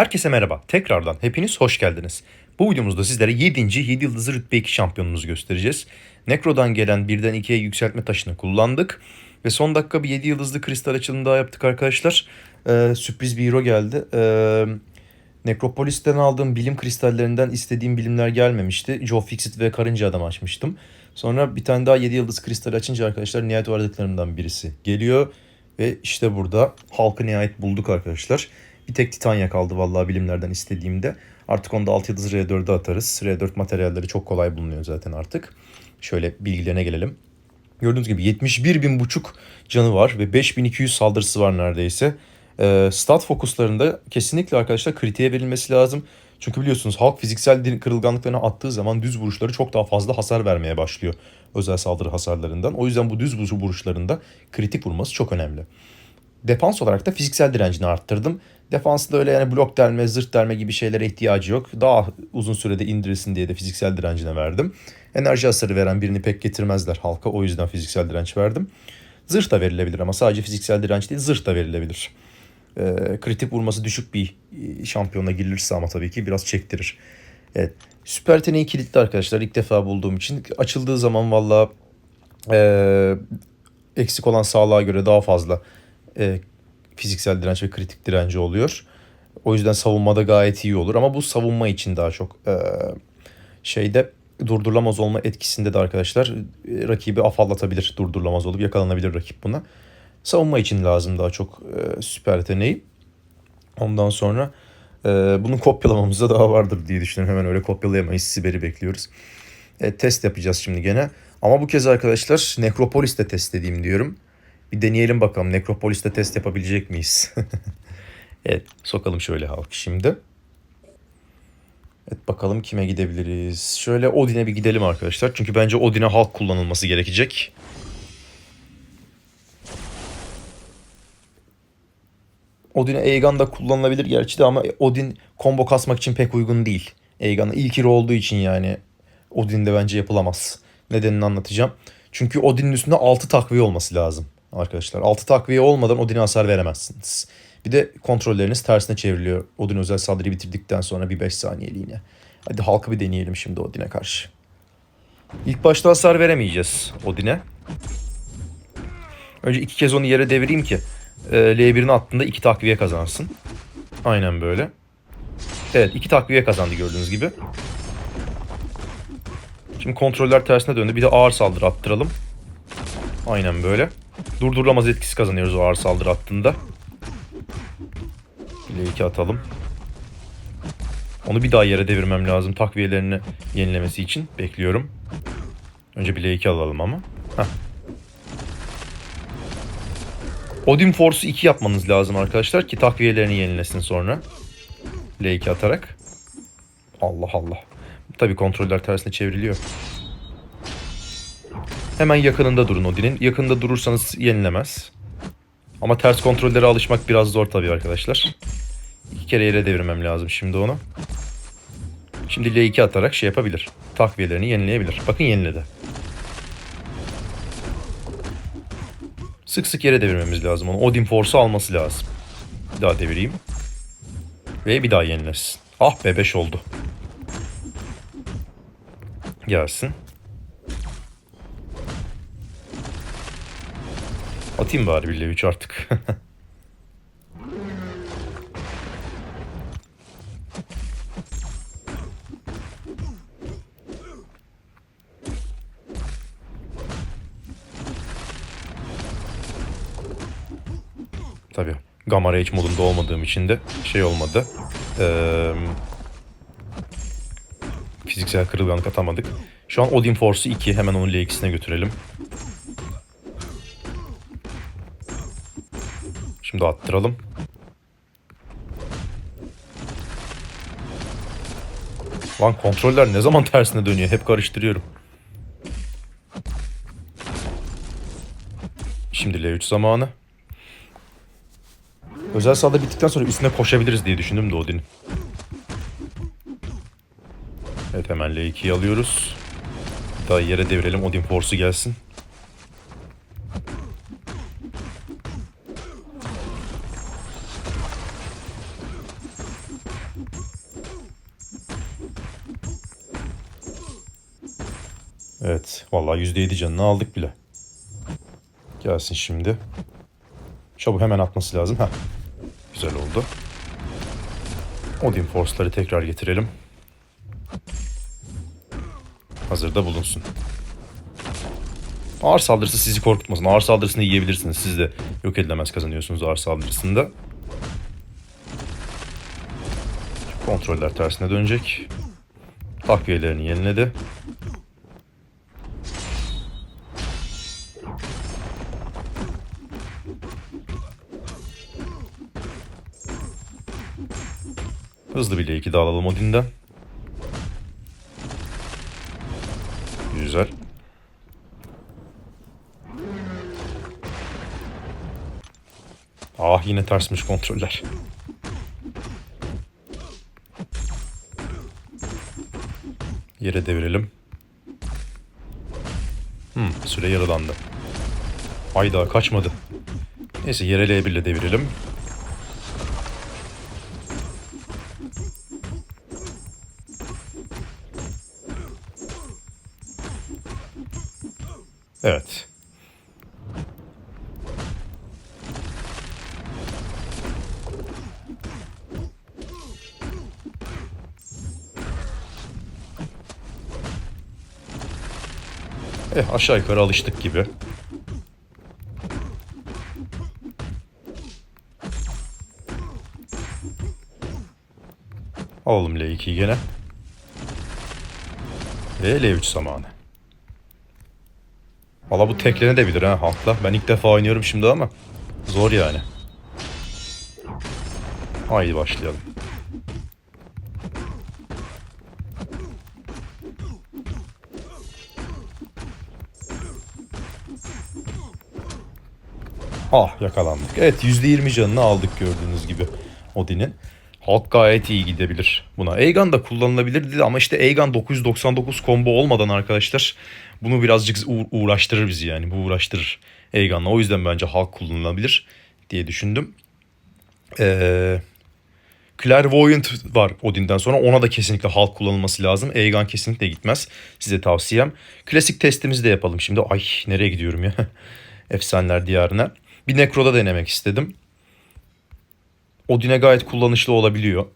Herkese merhaba. Tekrardan hepiniz hoş geldiniz. Bu videomuzda sizlere 7. 7 yıldızlı rütbe 2 şampiyonumuzu göstereceğiz. Necro'dan gelen 1'den 2'ye yükseltme taşını kullandık. Ve son dakika bir 7 yıldızlı kristal açılımı daha yaptık arkadaşlar. Ee, sürpriz bir hero geldi. Ee, Necropolis'ten aldığım bilim kristallerinden istediğim bilimler gelmemişti. Joe Fixit ve Karınca Adam açmıştım. Sonra bir tane daha 7 yıldız kristal açınca arkadaşlar nihayet aradıklarımdan birisi geliyor. Ve işte burada halkı nihayet bulduk arkadaşlar. Bir tek Titania kaldı vallahi bilimlerden istediğimde. Artık onu da 6 yıldız R4'e atarız. R4 materyalleri çok kolay bulunuyor zaten artık. Şöyle bilgilerine gelelim. Gördüğünüz gibi 71 bin buçuk canı var ve 5200 saldırısı var neredeyse. Ee, stat fokuslarında kesinlikle arkadaşlar kritiğe verilmesi lazım. Çünkü biliyorsunuz halk fiziksel kırılganlıklarına attığı zaman düz vuruşları çok daha fazla hasar vermeye başlıyor. Özel saldırı hasarlarından. O yüzden bu düz vuruş- vuruşlarında kritik vurması çok önemli. Defans olarak da fiziksel direncini arttırdım. Defansta öyle yani blok delme, zırt delme gibi şeylere ihtiyacı yok. Daha uzun sürede indirilsin diye de fiziksel direncine verdim. Enerji hasarı veren birini pek getirmezler halka. O yüzden fiziksel direnç verdim. Zırh da verilebilir ama sadece fiziksel direnç değil zırh da verilebilir. Ee, kritik vurması düşük bir e, şampiyona girilirse ama tabii ki biraz çektirir. Evet. Süper yeteneği kilitli arkadaşlar. İlk defa bulduğum için. Açıldığı zaman valla e, eksik olan sağlığa göre daha fazla e, fiziksel direnç ve kritik direnci oluyor. O yüzden savunmada gayet iyi olur. Ama bu savunma için daha çok e, şeyde durdurulamaz olma etkisinde de arkadaşlar e, rakibi afallatabilir. Durdurulamaz olup yakalanabilir rakip buna. Savunma için lazım daha çok e, süper yeteneği. Ondan sonra e, bunun kopyalamamızda daha vardır diye düşünüyorum. Hemen öyle kopyalayamayız. Siber'i bekliyoruz. E, test yapacağız şimdi gene. Ama bu kez arkadaşlar Necropolis'te test edeyim diyorum. Bir deneyelim bakalım Necropolis'te test yapabilecek miyiz? evet sokalım şöyle halk şimdi. Evet bakalım kime gidebiliriz. Şöyle Odin'e bir gidelim arkadaşlar. Çünkü bence Odin'e halk kullanılması gerekecek. Odin'e Aegon da kullanılabilir gerçi de ama Odin combo kasmak için pek uygun değil. Aegon'a ilk hero olduğu için yani Odin'de bence yapılamaz. Nedenini anlatacağım. Çünkü Odin'in üstünde 6 takviye olması lazım arkadaşlar. 6 takviye olmadan Odin'e hasar veremezsiniz. Bir de kontrolleriniz tersine çevriliyor. Odin özel saldırıyı bitirdikten sonra bir 5 saniyeliğine. Hadi halkı bir deneyelim şimdi Odin'e karşı. İlk başta hasar veremeyeceğiz Odin'e. Önce iki kez onu yere devireyim ki e, L1'ini attığında iki takviye kazansın. Aynen böyle. Evet iki takviye kazandı gördüğünüz gibi. Şimdi kontroller tersine döndü. Bir de ağır saldırı attıralım. Aynen böyle. Durdurulamaz etkisi kazanıyoruz o ağır saldırı attığında. L2 atalım. Onu bir daha yere devirmem lazım takviyelerini yenilemesi için. Bekliyorum. Önce bir L2 alalım ama. Heh. Odin Force'u 2 yapmanız lazım arkadaşlar ki takviyelerini yenilesin sonra. L2 atarak. Allah Allah. Tabi kontroller tersine çevriliyor. Hemen yakınında durun Odin'in. Yakında durursanız yenilemez. Ama ters kontrollere alışmak biraz zor tabii arkadaşlar. İki kere yere devirmem lazım şimdi onu. Şimdi L2 atarak şey yapabilir. Takviyelerini yenileyebilir. Bakın yeniledi. Sık sık yere devirmemiz lazım onu. Odin Force'u alması lazım. Bir daha devireyim. Ve bir daha yenilesin. Ah be 5 oldu. Gelsin. Atayım bari bir 3 artık. Tabii. Gamma Rage modunda olmadığım için de şey olmadı. Ee, fiziksel kırılganlık atamadık. Şu an Odin Force'u 2. Hemen onu L2'sine götürelim. Şimdi attıralım. Lan kontroller ne zaman tersine dönüyor? Hep karıştırıyorum. Şimdi L3 zamanı. Özel saldırı bittikten sonra üstüne koşabiliriz diye düşündüm de Odin'in. Evet hemen L2'yi alıyoruz. Daha yere devirelim Odin Force'u gelsin. Evet. Vallahi %7 canını aldık bile. Gelsin şimdi. Çabuk hemen atması lazım. Heh. Güzel oldu. Odin Force'ları tekrar getirelim. Hazırda bulunsun. Ağır saldırısı sizi korkutmasın. Ağır saldırısını yiyebilirsiniz. Siz de yok edilemez kazanıyorsunuz ağır saldırısında. Kontroller tersine dönecek. Takviyelerini yeniledi. Hızlı bile iki dağılalım Odin'den. Güzel. Ah yine tersmiş kontroller. Yere devirelim. Hmm, süre yarılandı. Hayda kaçmadı. Neyse yere L1 ile devirelim. Evet. Eh aşağı yukarı alıştık gibi. Alalım L2'yi gene. Ve L3 zamanı. Valla bu teklenebilir ha halkla. Ben ilk defa oynuyorum şimdi ama zor yani. Haydi başlayalım. Ah yakalandık. Evet %20 canını aldık gördüğünüz gibi Odin'in. Halk gayet iyi gidebilir buna. Aegon da kullanılabilirdi ama işte Aegon 999 combo olmadan arkadaşlar bunu birazcık uğ- uğraştırır bizi yani. Bu uğraştırır Aegon'la. O yüzden bence Halk kullanılabilir diye düşündüm. Ee, Clairvoyant var Odin'den sonra. Ona da kesinlikle Halk kullanılması lazım. Aegon kesinlikle gitmez. Size tavsiyem. Klasik testimizi de yapalım şimdi. Ay nereye gidiyorum ya? Efsaneler diyarına. Bir Necro'da denemek istedim. Odin'e gayet kullanışlı olabiliyor.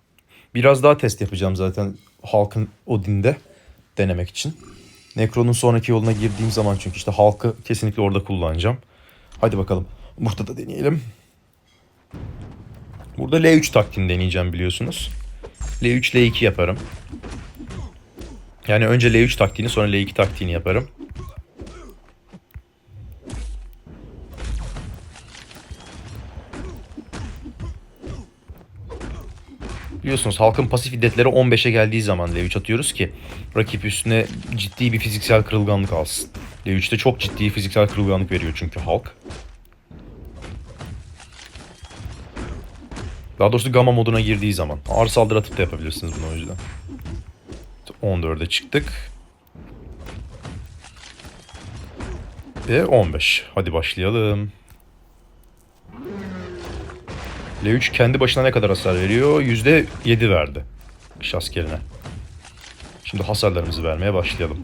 Biraz daha test yapacağım zaten halkın Odin'de denemek için. Necro'nun sonraki yoluna girdiğim zaman çünkü işte halkı kesinlikle orada kullanacağım. Hadi bakalım. Burada da deneyelim. Burada L3 taktiğini deneyeceğim biliyorsunuz. L3 L2 yaparım. Yani önce L3 taktiğini sonra L2 taktiğini yaparım. Biliyorsunuz halkın pasif iddetleri 15'e geldiği zaman L3 atıyoruz ki rakip üstüne ciddi bir fiziksel kırılganlık alsın. L3'te çok ciddi fiziksel kırılganlık veriyor çünkü halk. Daha doğrusu gamma moduna girdiği zaman. Ağır saldırı atıp da yapabilirsiniz bunu o yüzden. 14'e çıktık. Ve 15. Hadi başlayalım. L3 kendi başına ne kadar hasar veriyor? %7 verdi. Kış askerine. Şimdi hasarlarımızı vermeye başlayalım.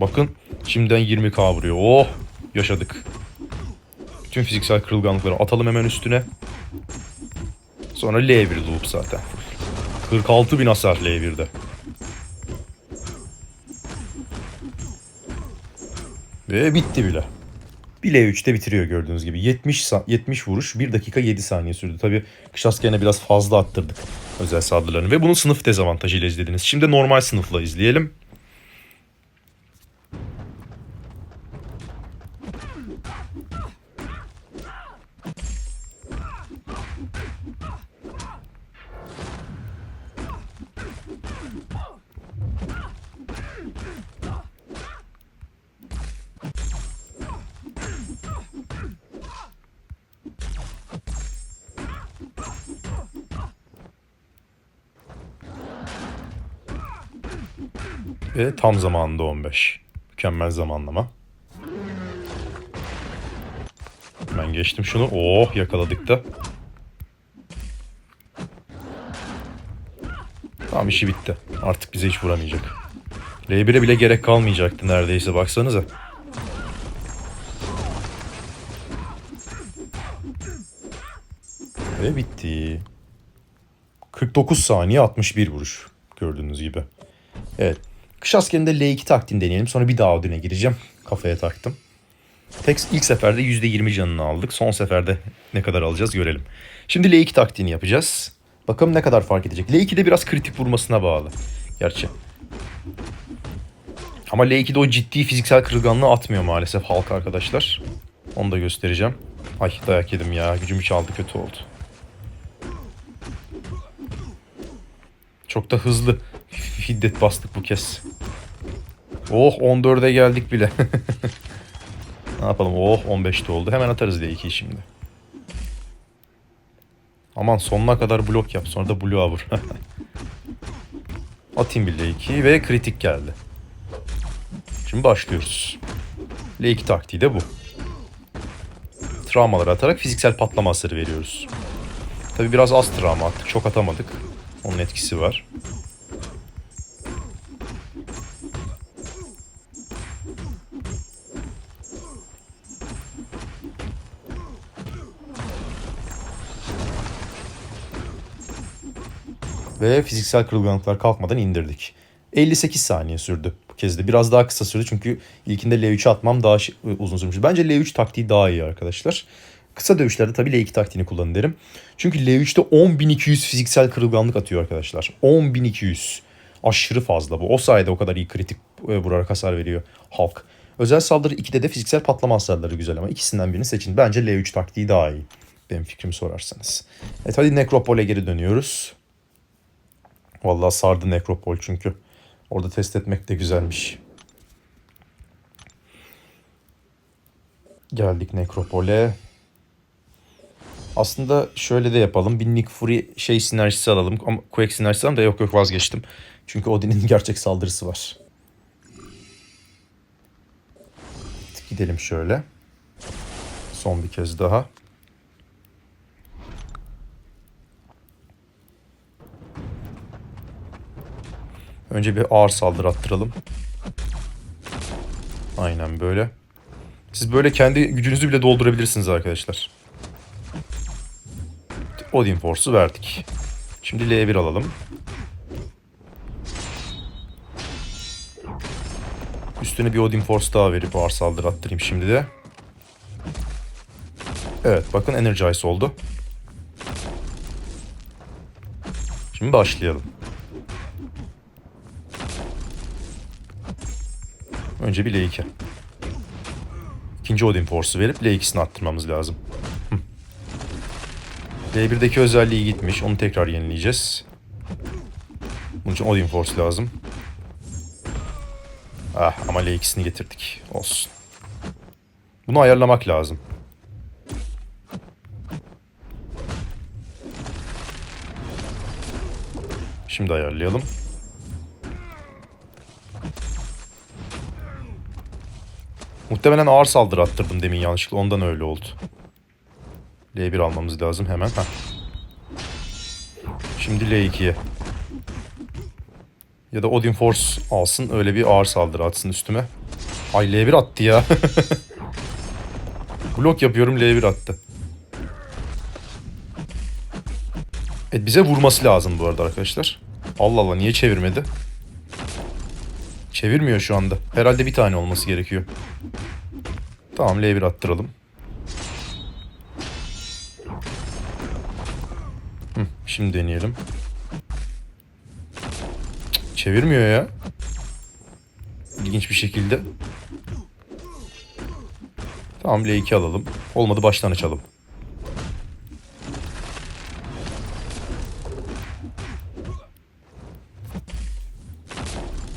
Bakın şimdiden 20k vuruyor. Oh yaşadık. Bütün fiziksel kırılganlıkları atalım hemen üstüne. Sonra L1 loop zaten. 46 bin hasar L1'de. Ve bitti bile. Bir L3'te bitiriyor gördüğünüz gibi. 70 sa- 70 vuruş 1 dakika 7 saniye sürdü. Tabi kış biraz fazla attırdık özel saldırılarını. Ve bunu sınıf dezavantajıyla izlediniz. Şimdi normal sınıfla izleyelim. Ve tam zamanında 15. Mükemmel zamanlama. Ben geçtim şunu. Oh yakaladık da. Tamam işi bitti. Artık bize hiç vuramayacak. L1'e bile gerek kalmayacaktı neredeyse baksanıza. Ve bitti. 49 saniye 61 vuruş gördüğünüz gibi. Evet. Kış askerinde L2 taktiğini deneyelim. Sonra bir daha Odin'e gireceğim. Kafaya taktım. Tek ilk seferde %20 canını aldık. Son seferde ne kadar alacağız görelim. Şimdi L2 taktiğini yapacağız. Bakalım ne kadar fark edecek. L2'de biraz kritik vurmasına bağlı. Gerçi. Ama L2'de o ciddi fiziksel kırılganlığı atmıyor maalesef halk arkadaşlar. Onu da göstereceğim. Ay dayak yedim ya. Gücümü çaldı kötü oldu. Çok da hızlı şiddet bastık bu kez. Oh 14'e geldik bile. ne yapalım? Oh 15'te oldu. Hemen atarız diye 2'yi şimdi. Aman sonuna kadar blok yap. Sonra da bloğa vur. Atayım bir L2 ve kritik geldi. Şimdi başlıyoruz. L2 taktiği de bu. Travmaları atarak fiziksel patlama hasarı veriyoruz. Tabi biraz az travma attık. Çok atamadık. Onun etkisi var. Ve fiziksel kırılganlıklar kalkmadan indirdik. 58 saniye sürdü bu kez de. Biraz daha kısa sürdü çünkü ilkinde L3'e atmam daha şi- uzun sürmüş. Bence L3 taktiği daha iyi arkadaşlar. Kısa dövüşlerde tabii L2 taktiğini kullanın derim. Çünkü L3'te 10.200 fiziksel kırılganlık atıyor arkadaşlar. 10.200. Aşırı fazla bu. O sayede o kadar iyi kritik e, vurarak hasar veriyor Hulk. Özel saldırı 2'de de fiziksel patlama hasarları güzel ama ikisinden birini seçin. Bence L3 taktiği daha iyi. Benim fikrimi sorarsanız. Evet hadi Nekropol'e geri dönüyoruz. Vallahi sardı Nekropol çünkü. Orada test etmek de güzelmiş. Geldik Nekropol'e. Aslında şöyle de yapalım. Bir Nick Fury şey sinerjisi alalım. Ama Quake sinerjisi alalım da yok yok vazgeçtim. Çünkü Odin'in gerçek saldırısı var. Gidelim şöyle. Son bir kez daha. Önce bir ağır saldırı attıralım. Aynen böyle. Siz böyle kendi gücünüzü bile doldurabilirsiniz arkadaşlar. Odin Force'u verdik. Şimdi L1 alalım. Üstüne bir Odin Force daha verip ağır saldırı attırayım şimdi de. Evet bakın Energize oldu. Şimdi başlayalım. Önce bir L2. İkinci Odin Force'u verip L2'sini attırmamız lazım. Hı. L1'deki özelliği gitmiş. Onu tekrar yenileyeceğiz. Bunun için Odin Force lazım. Ah ama L2'sini getirdik. Olsun. Bunu ayarlamak lazım. Şimdi ayarlayalım. Muhtemelen ağır saldırı attırdım demin yanlışlıkla. Ondan öyle oldu. L1 almamız lazım hemen. Heh. Şimdi L2'ye. Ya da Odin Force alsın öyle bir ağır saldırı atsın üstüme. Ay L1 attı ya. Blok yapıyorum L1 attı. Evet bize vurması lazım bu arada arkadaşlar. Allah Allah niye çevirmedi? Çevirmiyor şu anda. Herhalde bir tane olması gerekiyor. Tamam L1 attıralım. Şimdi deneyelim. Çevirmiyor ya. İlginç bir şekilde. Tamam L2 alalım. Olmadı baştan açalım.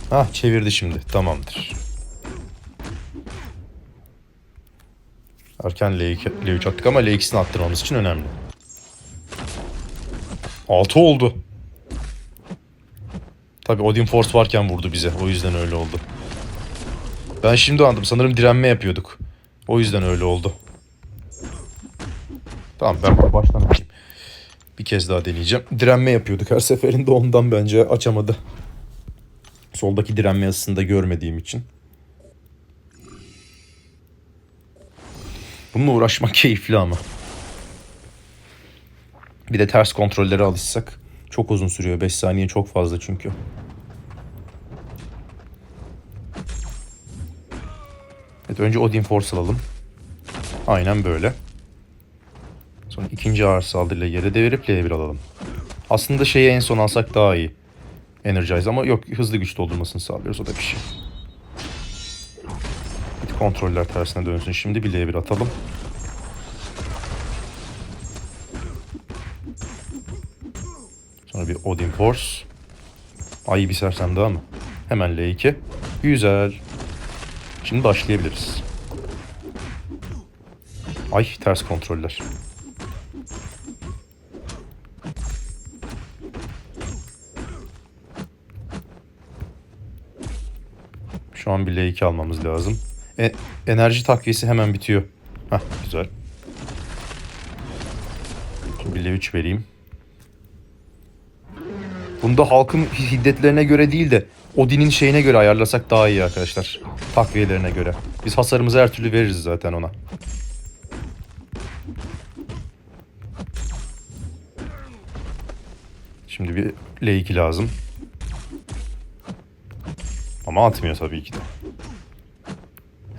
Hah çevirdi şimdi. Tamamdır. Erken L2, L3 attık ama L2'sini attırmamız için önemli. 6 oldu. Tabi Odin Force varken vurdu bize. O yüzden öyle oldu. Ben şimdi anladım. Sanırım direnme yapıyorduk. O yüzden öyle oldu. Tamam ben bunu baştan açayım. Bir kez daha deneyeceğim. Direnme yapıyorduk her seferinde ondan bence açamadı. Soldaki direnme yazısını da görmediğim için. Bununla uğraşmak keyifli ama. Bir de ters kontrollere alışsak çok uzun sürüyor. 5 saniye çok fazla çünkü. Evet önce Odin Force alalım. Aynen böyle. Sonra ikinci ağır saldırıyla yere devirip L1 alalım. Aslında şeyi en son alsak daha iyi. Energize ama yok hızlı güç doldurmasını sağlıyoruz o da bir şey. Bir kontroller tersine dönsün. Şimdi bir L1 atalım. Sonra bir Odin Force. Ay bir sersem daha mı? Hemen L2. Güzel. Şimdi başlayabiliriz. Ay ters kontroller. Şu an bir L2 almamız lazım. E, enerji takviyesi hemen bitiyor. Hah güzel. Bir L3 vereyim. Bunda halkın hiddetlerine göre değil de Odin'in şeyine göre ayarlasak daha iyi arkadaşlar. Takviyelerine göre. Biz hasarımızı her türlü veririz zaten ona. Şimdi bir L2 lazım. Ama atmıyor tabii ki de.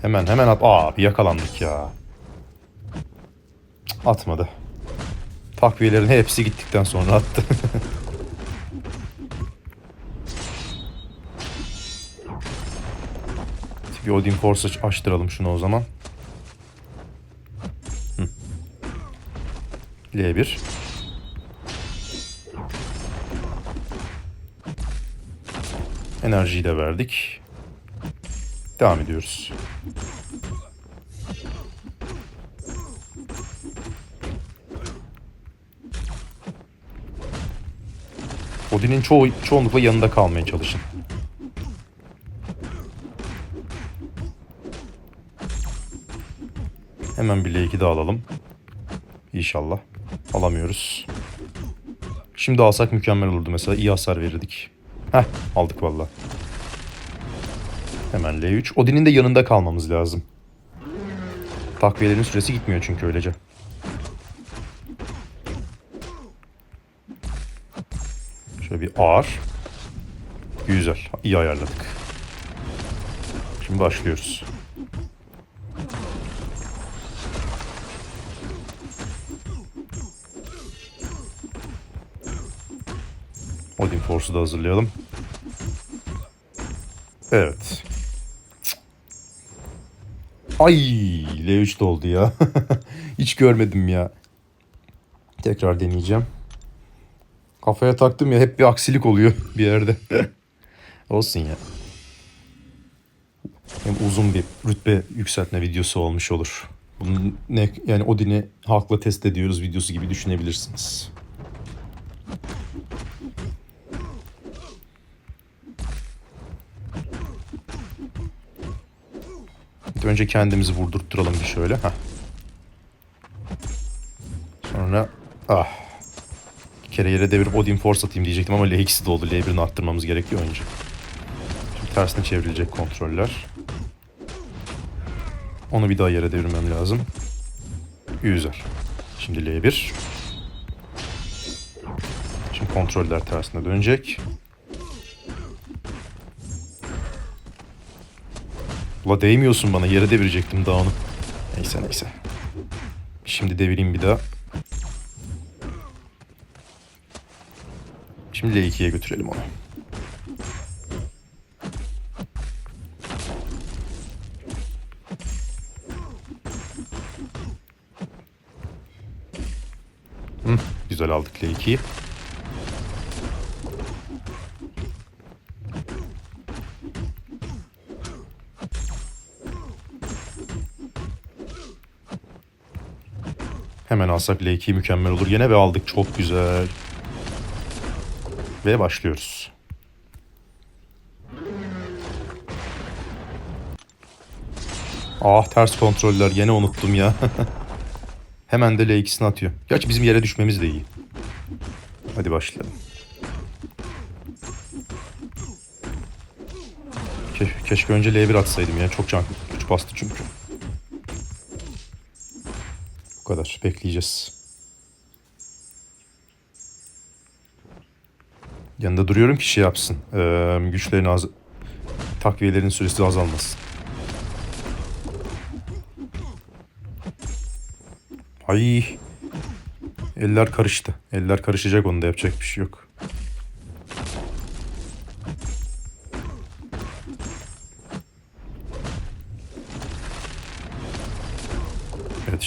Hemen hemen at. Aa bir yakalandık ya. Atmadı. Takviyelerin hepsi gittikten sonra attı. bir Odin Force aç- açtıralım şunu o zaman. Hı. L1. Enerjiyi de verdik. Devam ediyoruz. Odin'in çoğu, çoğunlukla yanında kalmaya çalışın. Hemen bir L2 daha alalım. İnşallah. Alamıyoruz. Şimdi alsak mükemmel olurdu mesela. iyi hasar verirdik. Heh aldık valla. Hemen L3. Odin'in de yanında kalmamız lazım. Takviyelerin süresi gitmiyor çünkü öylece. Şöyle bir ağır. Güzel. İyi ayarladık. Şimdi başlıyoruz. Odin Force'u da hazırlayalım. Evet. Ay L3 de oldu ya. Hiç görmedim ya. Tekrar deneyeceğim. Kafaya taktım ya hep bir aksilik oluyor bir yerde. Olsun ya. Hem uzun bir rütbe yükseltme videosu olmuş olur. Bunun ne yani Odin'i hakla test ediyoruz videosu gibi düşünebilirsiniz. Önce kendimizi vurdurtturalım bir şöyle. Heh. Sonra ah. Bir kere yere devirip Odin Force atayım diyecektim ama L2'si de oldu. L1'ini arttırmamız gerekiyor önce. Şimdi tersine çevrilecek kontroller. Onu bir daha yere devirmem lazım. Güzel. Şimdi L1. Şimdi kontroller tersine dönecek. Ula değmiyorsun bana. Yere devirecektim daha onu. Neyse neyse. Şimdi devireyim bir daha. Şimdi L2'ye götürelim onu. Hı, güzel aldık L2'yi. Hemen alsak L2 mükemmel olur yine ve aldık çok güzel. Ve başlıyoruz. Ah ters kontroller yine unuttum ya. Hemen de L2'sini atıyor. Gerçi bizim yere düşmemiz de iyi. Hadi başlayalım. Ke- keşke önce L1 atsaydım ya. Çok can güç bastı çünkü. Kadar. Bekleyeceğiz. Yanında duruyorum ki şey yapsın. Ee, güçlerin az... Takviyelerin süresi azalmasın. Ay. Eller karıştı. Eller karışacak onda yapacak bir şey yok.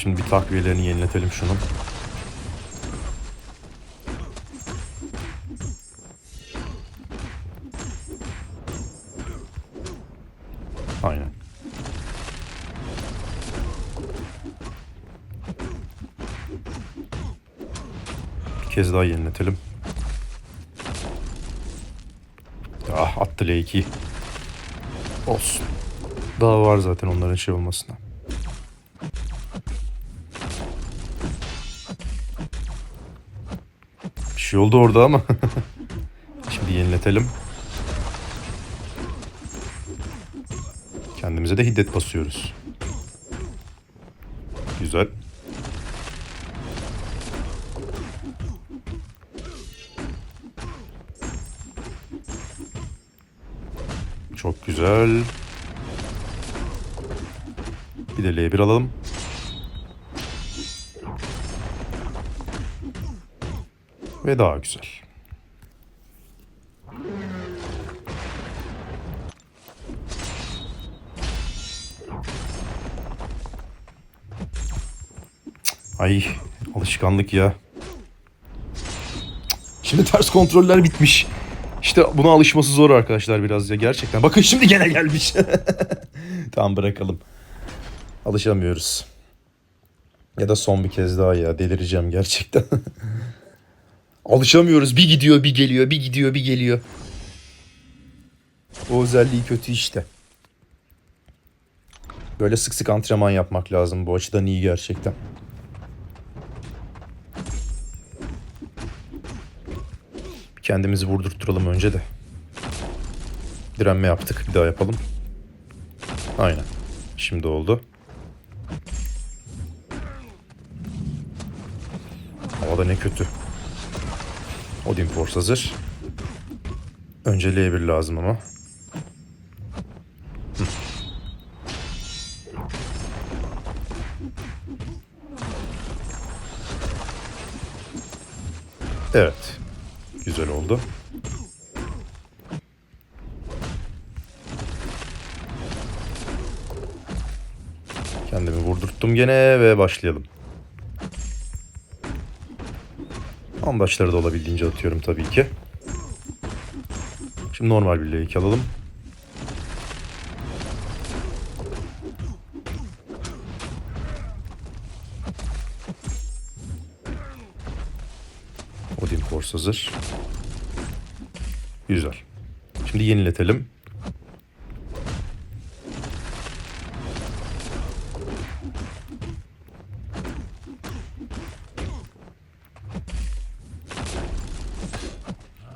Şimdi bir takviyelerini yeniletelim şunun. Aynen. Bir kez daha yeniletelim. Ah attı L2'yi. Olsun. Daha var zaten onların şey olmasına. Şey oldu orada ama. Şimdi yeniletelim. Kendimize de hiddet basıyoruz. Güzel. Çok güzel. Bir de L1 alalım. Ve daha güzel. Ay alışkanlık ya. Şimdi ters kontroller bitmiş. İşte buna alışması zor arkadaşlar biraz ya gerçekten. Bakın şimdi gene gelmiş. tamam bırakalım. Alışamıyoruz. Ya da son bir kez daha ya delireceğim gerçekten. Alışamıyoruz. Bir gidiyor bir geliyor, bir gidiyor bir geliyor. O özelliği kötü işte. Böyle sık sık antrenman yapmak lazım. Bu açıdan iyi gerçekten. Kendimizi vurdurtturalım önce de. Direnme yaptık. Bir daha yapalım. Aynen. Şimdi oldu. Havada ne kötü. Odin Force hazır. Önce L1 lazım ama. Evet. Güzel oldu. Kendimi vurdurttum gene ve başlayalım. Ambaçları da olabildiğince atıyorum tabii ki. Şimdi normal bir L2 alalım. Odin Force hazır. Güzel. Şimdi yeniletelim.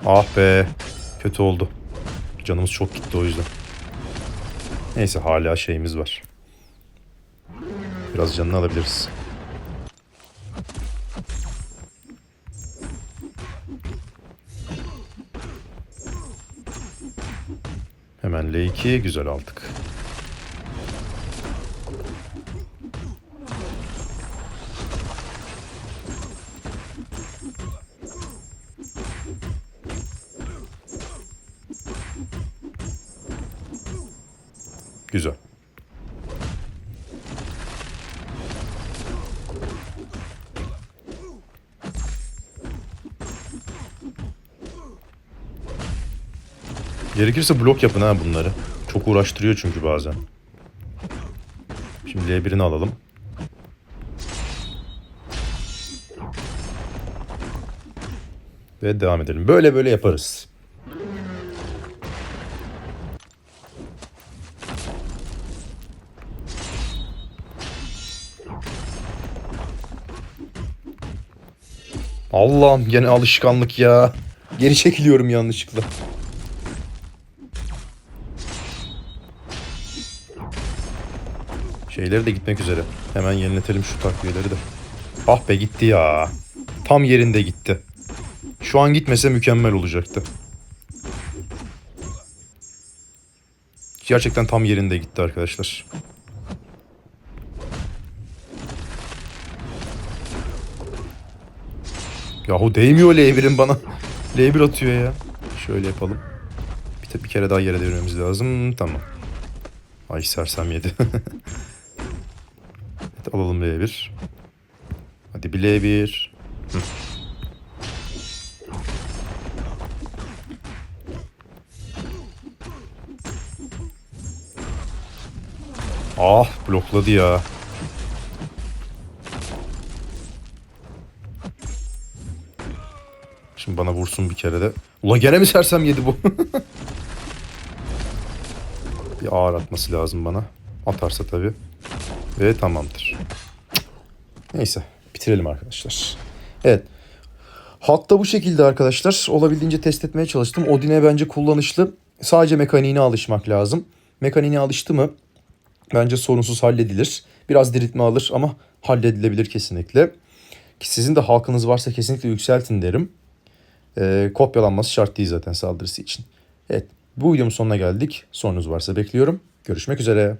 Ah be. Kötü oldu. Canımız çok gitti o yüzden. Neyse hala şeyimiz var. Biraz canını alabiliriz. Hemen L2 güzel aldık. Gerekirse blok yapın ha bunları. Çok uğraştırıyor çünkü bazen. Şimdi L1'ini alalım. Ve devam edelim. Böyle böyle yaparız. Allah'ım gene alışkanlık ya. Geri çekiliyorum yanlışlıkla. Şeyleri de gitmek üzere. Hemen yeniletelim şu takviyeleri de. Ah be gitti ya. Tam yerinde gitti. Şu an gitmese mükemmel olacaktı. Gerçekten tam yerinde gitti arkadaşlar. Yahu değmiyor L1'in bana. L1 atıyor ya. Şöyle yapalım. Bir, bir kere daha yere devirmemiz lazım. Tamam. Ay sersem yedi. evet, alalım L1. Hadi bir L1. Hı. Ah blokladı ya. Şimdi bana vursun bir kere de. Ulan gene mi sersem yedi bu? bir ağır atması lazım bana. Atarsa tabii. Ve tamamdır. Neyse bitirelim arkadaşlar. Evet. Hatta bu şekilde arkadaşlar olabildiğince test etmeye çalıştım. Odin'e bence kullanışlı. Sadece mekaniğine alışmak lazım. Mekaniğine alıştı mı bence sorunsuz halledilir. Biraz diriltme alır ama halledilebilir kesinlikle. Ki sizin de halkınız varsa kesinlikle yükseltin derim. Ee, kopyalanması şart değil zaten saldırısı için. Evet bu videomun sonuna geldik. Sorunuz varsa bekliyorum. Görüşmek üzere.